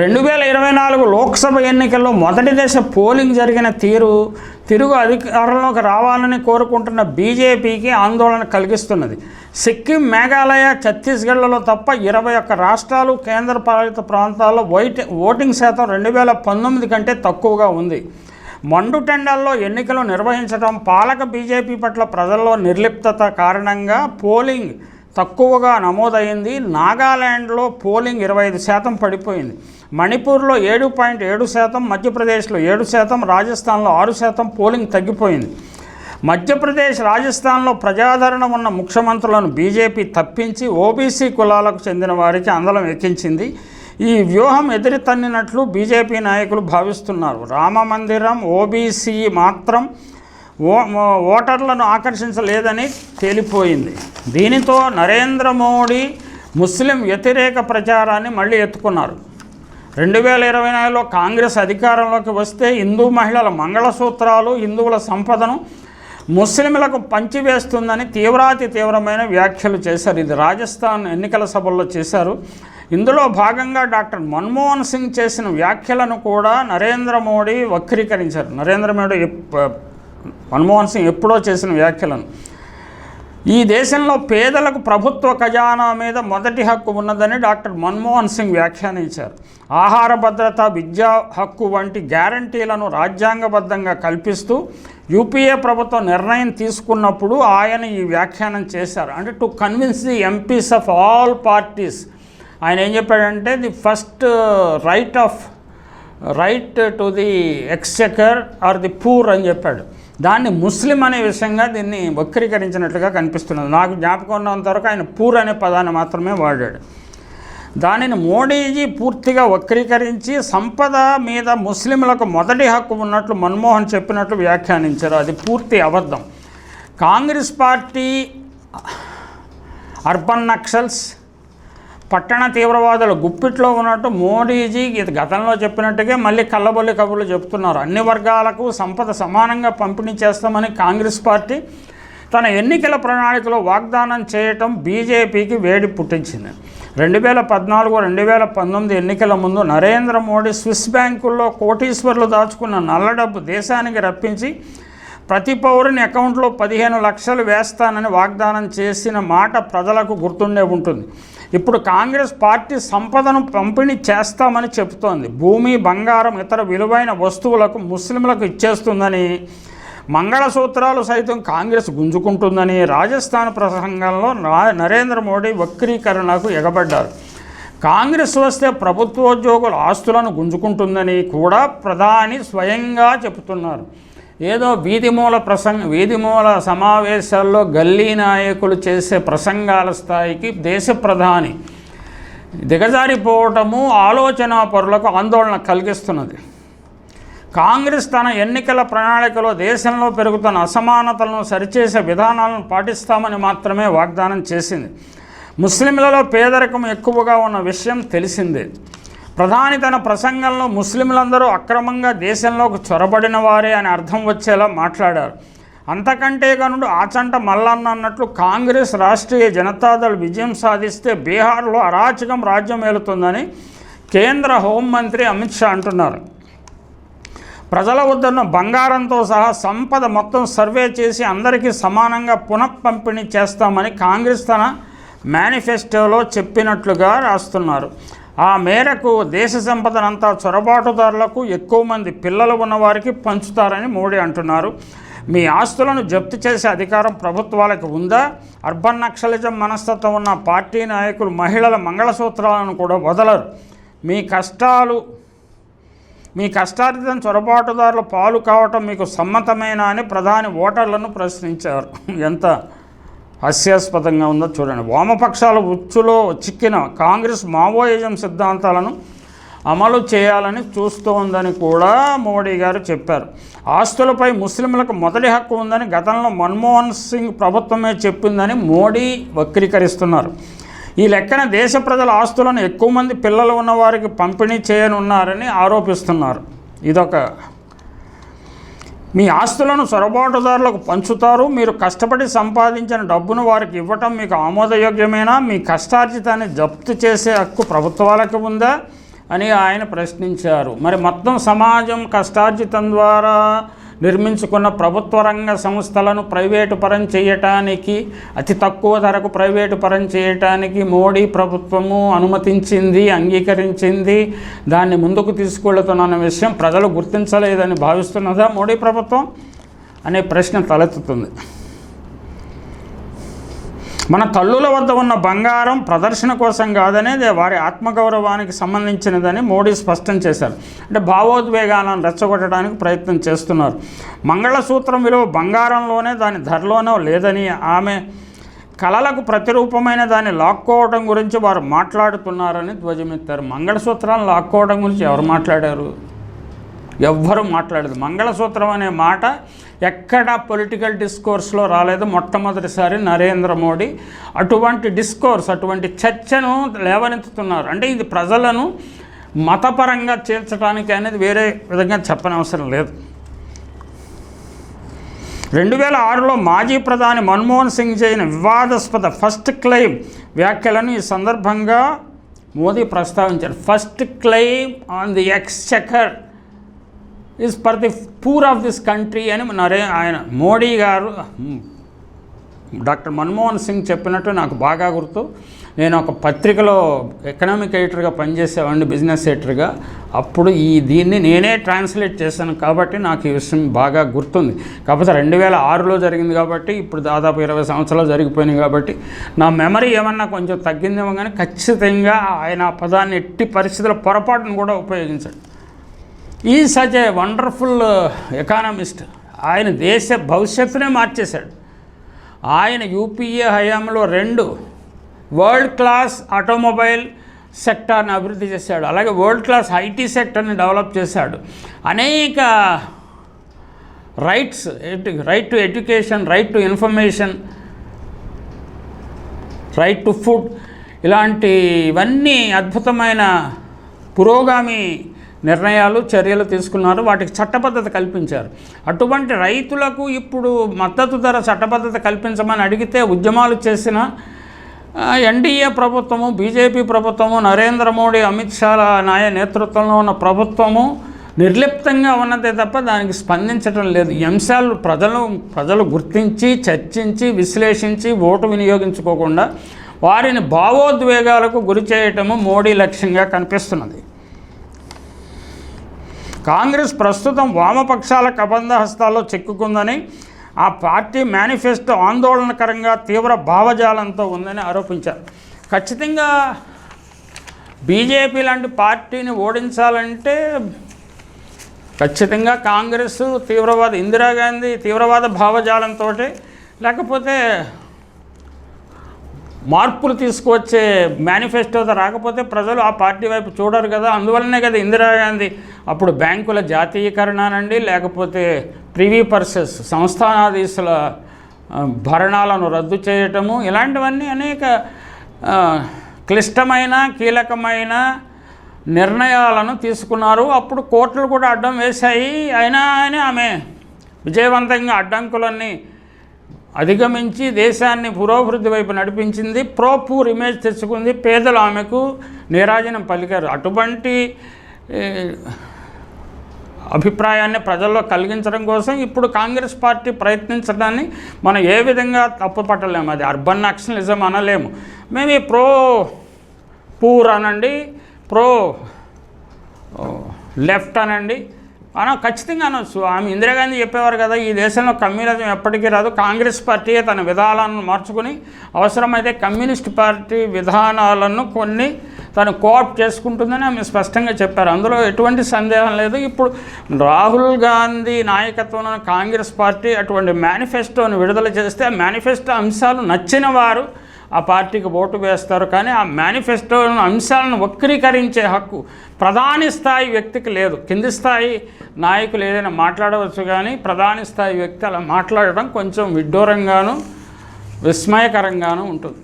రెండు వేల ఇరవై నాలుగు లోక్సభ ఎన్నికల్లో మొదటి దశ పోలింగ్ జరిగిన తీరు తిరుగు అధికారంలోకి రావాలని కోరుకుంటున్న బీజేపీకి ఆందోళన కలిగిస్తున్నది. సిక్కిం మేఘాలయ ఛత్తీస్గఢ్లలో తప్ప ఇరవై ఒక్క రాష్ట్రాలు కేంద్రపాలిత ప్రాంతాల్లో వైట్ ఓటింగ్ శాతం రెండు వేల పంతొమ్మిది కంటే తక్కువగా ఉంది. మండుటెండల్లో ఎన్నికలు నిర్వహించడం పాలక బీజేపీ పట్ల ప్రజల్లో నిర్లిప్తత కారణంగా పోలింగ్ తక్కువగా నమోదైంది. నాగాల్యాండ్లో పోలింగ్ ఇరవై ఐదు శాతం పడిపోయింది. మణిపూర్లో ఏడు పాయింట్ ఏడు శాతం మధ్యప్రదేశ్లో ఏడు శాతం రాజస్థాన్లో ఆరు శాతం పోలింగ్ తగ్గిపోయింది. మధ్యప్రదేశ్ రాజస్థాన్లో ప్రజాదరణ ఉన్న ముఖ్యమంత్రులను బీజేపీ తప్పించి ఓబీసీ కులాలకు చెందిన వారికి అందలం ఎక్కించింది. ఈ వ్యూహం ఎదురు తన్నినట్లు బీజేపీ నాయకులు భావిస్తున్నారు. రామ మందిరం ఓబీసీ మాత్రం ఓటర్లను ఆకర్షించలేదని తేలిపోయింది. దీనితో నరేంద్ర మోడీ ముస్లిం వ్యతిరేక ప్రచారాన్ని మళ్ళీ ఎత్తుకున్నారు. రెండు వేల ఇరవై నాలుగులో కాంగ్రెస్ అధికారంలోకి వస్తే హిందూ మహిళల మంగళసూత్రాలు హిందువుల సంపదను ముస్లింలకు పంచివేస్తుందని తీవ్రాతి తీవ్రమైన వ్యాఖ్యలు చేశారు. ఇది రాజస్థాన్ ఎన్నికల సభల్లో చేశారు. ఇందులో భాగంగా డాక్టర్ మన్మోహన్ సింగ్ చేసిన వ్యాఖ్యలను కూడా నరేంద్ర మోడీ వక్రీకరించారు. నరేంద్ర మోడీ మన్మోహన్ సింగ్ ఎప్పుడో చేసిన వ్యాఖ్యలను. ఈ దేశంలో పేదలకు ప్రభుత్వ ఖజానా మీద మొదటి హక్కు ఉన్నదని డాక్టర్ మన్మోహన్ సింగ్ వ్యాఖ్యానించారు. ఆహార భద్రత విద్యా హక్కు వంటి గ్యారంటీలను రాజ్యాంగబద్ధంగా కల్పిస్తూ యూపీఏ ప్రభుత్వం నిర్ణయం తీసుకున్నప్పుడు ఆయన ఈ వ్యాఖ్యానం చేశారు. అంటే to convince the MPs of all parties ఆయన ఏం చెప్పాడంటే the first right of right to the exchequer are the poor అని చెప్పాడు. దాన్ని ముస్లిం అనే విషయంగా దీన్ని వక్రీకరించినట్లుగా కనిపిస్తున్నది. నాకు జ్ఞాపకం ఉన్నంత వరకు ఆయన పూర్ అనే పదాన్ని మాత్రమే వాడాడు. దానిని మోడీజీ పూర్తిగా వక్రీకరించి సంపద మీద ముస్లింలకు మొదటి హక్కు ఉన్నట్లు మన్మోహన్ చెప్పినట్లు వ్యాఖ్యానించారు. అది పూర్తి అబద్ధం. కాంగ్రెస్ పార్టీ అర్బన్ నక్సల్స్ పట్టణ తీవ్రవాదుల గుప్పిట్లో ఉన్నట్టు మోడీజీ ఇది గతంలో చెప్పినట్టుగా మళ్ళీ కళ్ళబొల్లి కబుర్లు చెప్తున్నారు. అన్ని వర్గాలకు సంపద సమానంగా పంపిణీ చేస్తామని కాంగ్రెస్ పార్టీ తన ఎన్నికల ప్రణాళికలో వాగ్దానం చేయటం బీజేపీకి వేడి పుట్టించింది. రెండు వేల పద్నాలుగు రెండు వేల పంతొమ్మిది ఎన్నికల ముందు నరేంద్ర మోడీ స్విస్ బ్యాంకుల్లో కోటీశ్వర్లు దాచుకున్న నల్ల డబ్బు దేశానికి రప్పించి ప్రతి పౌరుని అకౌంట్లో పదిహేను లక్షలు వేస్తానని వాగ్దానం చేసిన మాట ప్రజలకు గుర్తుండే ఉంటుంది. ఇప్పుడు కాంగ్రెస్ పార్టీ సంపదను పంపిణీ చేస్తామని చెబుతోంది. భూమి బంగారం ఇతర విలువైన వస్తువులకు ముస్లింలకు ఇచ్చేస్తుందని మంగళసూత్రాలు సైతం కాంగ్రెస్ గుంజుకుంటుందని రాజస్థాన్ ప్రసంగంలో నరేంద్ర మోడీ వక్రీకరణకు ఎగబడ్డారు. కాంగ్రెస్ వస్తే ప్రభుత్వోద్యోగుల ఆస్తులను గుంజుకుంటుందని కూడా ప్రధాని స్వయంగా చెబుతున్నారు. ఏదో వీధిమూల ప్రసంగ వీధిమూల సమావేశాల్లో గల్లీ నాయకులు చేసే ప్రసంగాల స్థాయికి దేశ ప్రధాని దిగజారిపోవటము ఆలోచన పరులకు ఆందోళన కలిగిస్తున్నది. కాంగ్రెస్ తన ఎన్నికల ప్రణాళికలో దేశంలో పెరుగుతున్న అసమానతలను సరిచేసే విధానాలను పాటిస్తామని మాత్రమే వాగ్దానం చేసింది. ముస్లింలలో పేదరికం ఎక్కువగా ఉన్న విషయం తెలిసిందే. ప్రధాని తన ప్రసంగంలో ముస్లింలందరూ అక్రమంగా దేశంలోకి చొరబడిన వారే అని అర్థం వచ్చేలా మాట్లాడారు. అంతకంటే కనుడు ఆచంట మల్లన్న అన్నట్లు కాంగ్రెస్ రాష్ట్రీయ జనతాదళ్ విజయం సాధిస్తే బీహార్లో అరాచకం రాజ్యం ఏలుతుందని కేంద్ర హోంమంత్రి అమిత్ షా అంటున్నారు. ప్రజల వద్దన్న బంగారంతో సహా సంపద మొత్తం సర్వే చేసి అందరికీ సమానంగా పునఃపంపిణీ చేస్తామని కాంగ్రెస్ తన మేనిఫెస్టోలో చెప్పినట్లుగా రాస్తున్నారు. ఆ మేరకు దేశ సంపదనంతా చొరబాటుదారులకు ఎక్కువ మంది పిల్లలు ఉన్నవారికి పంచుతారని మోడీ అంటున్నారు. మీ ఆస్తులను జప్తు చేసే అధికారం ప్రభుత్వాలకు ఉందా? అర్బన్ నక్సలిజం మనస్తత్వం ఉన్న పార్టీ నాయకులు మహిళల మంగళసూత్రాలను కూడా వదలరు. మీ కష్టాలు మీ కష్టార్జితం చొరబాటుదారులు పాలు కావటం మీకు సమ్మతమేనా అని ప్రధాని ఓటర్లను ప్రశ్నించారు. ఎంత? హాస్యాస్పదంగా ఉందో చూడండి. వామపక్షాల ఉచ్చులో చిక్కిన కాంగ్రెస్ మావోయిజం సిద్ధాంతాలను అమలు చేయాలని చూస్తోందని కూడా మోడీ గారు చెప్పారు. ఆస్తులపై ముస్లింలకు మొదటి హక్కు ఉందని గతంలో మన్మోహన్ సింగ్ ప్రభుత్వమే చెప్పిందని మోడీ వక్రీకరిస్తున్నారు. ఈ లెక్కన దేశ ప్రజల ఆస్తులను ఎక్కువ మంది పిల్లలు ఉన్నవారికి పంపిణీ చేయనున్నారని ఆరోపిస్తున్నారు. ఇదొక మీ ఆస్తులను సొరబాటుదారులకు పంచుతారు. మీరు కష్టపడి సంపాదించిన డబ్బును వారికి ఇవ్వటం మీకు ఆమోదయోగ్యమేనా? మీ కష్టార్జితాన్ని జప్తు చేసే హక్కు ప్రభుత్వాలకు ఉందా? అని ఆయన ప్రశ్నించారు. మరి మొత్తం సమాజం కష్టార్జితం ద్వారా నిర్మించుకున్న ప్రభుత్వ రంగ సంస్థలను ప్రైవేటు పరం చేయటానికి అతి తక్కువ ధరకు ప్రైవేటు పరం చేయటానికి మోడీ ప్రభుత్వము అనుమతించింది అంగీకరించింది. దాన్ని ముందుకు తీసుకెళ్తున్న విషయం ప్రజలు గుర్తించలేదని భావిస్తున్నదా మోడీ ప్రభుత్వం? అనే ప్రశ్న తలెత్తుతుంది. మన తల్లుల వద్ద ఉన్న బంగారం ప్రదర్శన కోసం కాదనేది వారి ఆత్మగౌరవానికి సంబంధించినదని మోడీ స్పష్టం చేశారు. అంటే భావోద్వేగాలను రెచ్చగొట్టడానికి ప్రయత్నం చేస్తున్నారు. మంగళసూత్రం విలువ బంగారంలోనే దాని ధరలోనో లేదని ఆమె కళలకు ప్రతిరూపమైన దాన్ని లాక్కోవడం గురించి వారు మాట్లాడుతున్నారని ధ్వజమెత్తారు. మంగళసూత్రాలను లాక్కోవడం గురించి ఎవరు మాట్లాడారు? ఎవ్వరూ మాట్లాడదు మంగళసూత్రం అనే మాట ఎక్కడ పొలిటికల్ డిస్కోర్స్లో రాలేదు. మొట్టమొదటిసారి నరేంద్ర మోడీ అటువంటి డిస్కోర్స్ అటువంటి చర్చను లేవనెత్తుతున్నారు. అంటే ఇది ప్రజలను మతపరంగా చేర్చడానికి అనేది వేరే విధంగా చెప్పనవసరం లేదు. రెండు వేల ఆరులో మాజీ ప్రధాని మన్మోహన్ సింగ్ చేయని వివాదాస్పద ఫస్ట్ క్లెయిమ్ వ్యాఖ్యలను ఈ సందర్భంగా మోదీ ప్రస్తావించారు. First claim on the exchequer is for the poor of this country అని నరే ఆయన మోడీ గారు డాక్టర్ మన్మోహన్ సింగ్ చెప్పినట్టు నాకు బాగా గుర్తు. నేను ఒక పత్రికలో ఎకనామిక్ ఎడిటర్గా పనిచేసేవాడిని బిజినెస్ ఎడిటర్గా అప్పుడు ఈ దీన్ని నేనే ట్రాన్స్లేట్ చేశాను కాబట్టి నాకు ఈ విషయం బాగా గుర్తుంది. కాకపోతే రెండు వేల ఆరులో జరిగింది కాబట్టి ఇప్పుడు దాదాపు ఇరవై సంవత్సరాలు జరిగిపోయినాయి కాబట్టి నా మెమరీ ఏమన్నా కొంచెం తగ్గిందేమో కానీ ఖచ్చితంగా ఆయన ఆ పదాన్ని ఎట్టి పరిస్థితుల పొరపాటును కూడా ఉపయోగించండి. ఈ సచ్ ఏ వండర్ఫుల్ ఎకానమిస్ట్ ఆయన దేశ భవిష్యత్తునే మార్చేశాడు. ఆయన యూపీఏ హయాంలో రెండు వరల్డ్ క్లాస్ ఆటోమొబైల్ సెక్టార్ని అభివృద్ధి చేశాడు. అలాగే వరల్డ్ క్లాస్ ఐటీ సెక్టర్ని డెవలప్ చేశాడు. అనేక rights right to education right to information right to food ఇలాంటి ఇవన్నీ అద్భుతమైన పురోగామి నిర్ణయాలు చర్యలు తీసుకున్నారు. వాటికి చట్టబద్ధత కల్పించారు. అటువంటి రైతులకు ఇప్పుడు మద్దతు ధర చట్టబద్ధత కల్పించమని అడిగితే ఉద్యమాలు చేసిన ఎన్డీఏ ప్రభుత్వము బీజేపీ ప్రభుత్వము నరేంద్ర మోడీ అమిత్ షా నాయ నేతృత్వంలో ఉన్న ప్రభుత్వము నిర్లిప్తంగా ఉన్నదే తప్ప దానికి స్పందించడం లేదు. అంశాలు ప్రజలు ప్రజలు గుర్తించి చర్చించి విశ్లేషించి ఓటు వినియోగించుకోకుండా వారిని భావోద్వేగాలకు గురి చేయటము మోడీ లక్ష్యంగా కనిపిస్తున్నది. కాంగ్రెస్ ప్రస్తుతం వామపక్షాల కబంధ హస్తాల్లో చిక్కుకుందని ఆ పార్టీ మేనిఫెస్టో ఆందోళనకరంగా తీవ్ర భావజాలంతో ఉందని ఆరోపించారు. ఖచ్చితంగా బీజేపీ లాంటి పార్టీని ఓడించాలంటే ఖచ్చితంగా కాంగ్రెస్ తీవ్రవాద ఇందిరాగాంధీ తీవ్రవాద భావజాలంతో లేకపోతే మార్పులు తీసుకువచ్చే మేనిఫెస్టోతో రాకపోతే ప్రజలు ఆ పార్టీ వైపు చూడరు కదా. అందువల్లనే కదా ఇందిరాగాంధీ అప్పుడు బ్యాంకుల జాతీయకరణనండి లేకపోతే ప్రివీ పర్సెస్ సంస్థానాధీశుల భరణాలను రద్దు చేయటము ఇలాంటివన్నీ అనేక క్లిష్టమైన కీలకమైన నిర్ణయాలను తీసుకున్నారు. అప్పుడు కోర్టులు కూడా అడ్డం వేశాయి. అయినా అని ఆమె విజయవంతంగా అడ్డంకులన్నీ అధిగమించి దేశాన్ని పురోభివృద్ధి వైపు నడిపించింది. ప్రో పూర్ ఇమేజ్ తెచ్చుకుంది. పేదలు ఆమెకు నీరాజనం పలికారు. అటువంటి అభిప్రాయాన్ని ప్రజల్లో కలిగించడం కోసం ఇప్పుడు కాంగ్రెస్ పార్టీ ప్రయత్నించడాన్ని మనం ఏ విధంగా తప్పుపట్టలేము. అది అర్బన్ నక్సలిజం అనలేము. మేము ఈ ప్రో పూర్ అనండి. ప్రో లెఫ్ట్ అనండి. మనం ఖచ్చితంగా అనొచ్చు ఆమె ఇందిరాగాంధీ చెప్పేవారు కదా ఈ దేశంలో కమ్యూనిజం ఎప్పటికీ రాదు. కాంగ్రెస్ పార్టీ తన విధానాలను మార్చుకుని అవసరమైతే కమ్యూనిస్ట్ పార్టీ విధానాలను కొన్ని తను కోఆప్ చేసుకుంటుందని ఆమె స్పష్టంగా చెప్పారు. అందులో ఎటువంటి సందేహం లేదు. ఇప్పుడు రాహుల్ గాంధీ నాయకత్వంలో కాంగ్రెస్ పార్టీ అటువంటి మేనిఫెస్టోను విడుదల చేస్తే ఆ మేనిఫెస్టో అంశాలు నచ్చిన వారు ఆ పార్టీకి ఓటు వేస్తారు. కానీ ఆ మేనిఫెస్టో అంశాలను వక్రీకరించే హక్కు ప్రధాని స్థాయి వ్యక్తికి లేదు. కింది స్థాయి నాయకులు ఏదైనా మాట్లాడవచ్చు కానీ ప్రధాని స్థాయి వ్యక్తి అలా మాట్లాడడం కొంచెం విడ్డూరంగాను విస్మయకరంగాను ఉంటుంది.